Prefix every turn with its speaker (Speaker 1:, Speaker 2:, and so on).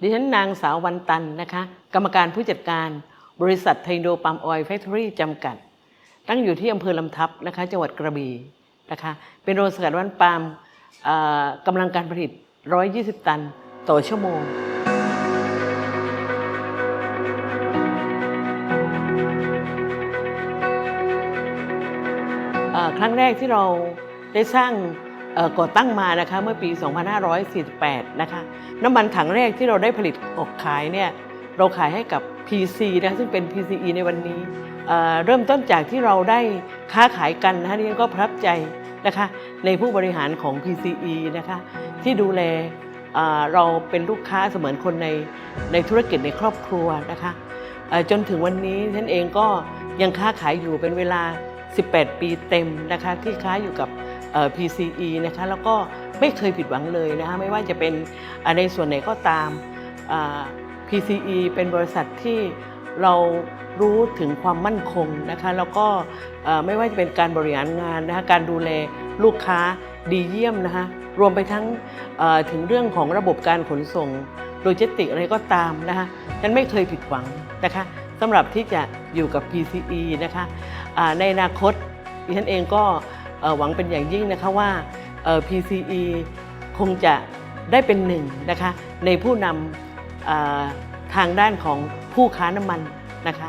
Speaker 1: ดิฉันนางสาววันตันนะคะ กรรมการผู้จัดการบริษัทไทโดปัมออยล์แฟคทอรี่จำกัด ตั้งอยู่ที่อำเภอลำทับนะคะ จังหวัดกระบี่นะคะ เป็นโรงสกัดว่านปาล์มกำลังการผลิต 120 ตันต่อชั่วโมง ครั้งแรกที่เราได้สร้าง ก่อตั้งมานะคะเมื่อปี 2548 นะคะน้ำมันถังแรกที่เราได้ผลิตออกขายเนี่ยเราขายให้กับ PC นะซึ่งเป็น PCE ในวันนี้เเริ่มต้นจากที่เราได้ค้าขายกันนะคะนี่ก็ประทับใจนะคะในผู้บริหารของ PCE นะคะที่ดูแลเเราเป็นลูกค้าเสมือนคนในในธุรกิจในครอบครัวนะคะจนถึงวันนี้ฉันเองก็ยังค้าขายอยู่เป็นเวลา 18 ปีเต็มนะคะที่ค้าอยู่กับ PCE นะคะแล้วก็ไม่เคยผิดหวังเลยนะคะไม่ว่าจะเป็นอ่าในส่วนไหนก็ตาม PCE เป็นบริษัทที่เรารู้ถึงความมั่นคงนะคะแล้วก็ไม่ว่าจะเป็นการบริหารงานนะคะการดูแลลูกค้าดีเยี่ยมนะคะรวมไปทั้งถึงเรื่องของระบบการขนส่งโลจิสติกอะไรก็ตามนะคะฉันไม่เคยผิดหวังนะคะสำหรับที่จะอยู่กับ PCE นะคะในอนาคตดิฉันเองก็ หวังเป็นอย่างยิ่งนะคะว่า PCE คงจะได้เป็นหนึ่งนะคะในผู้นำทางด้านของผู้ค้าน้ำมันนะคะ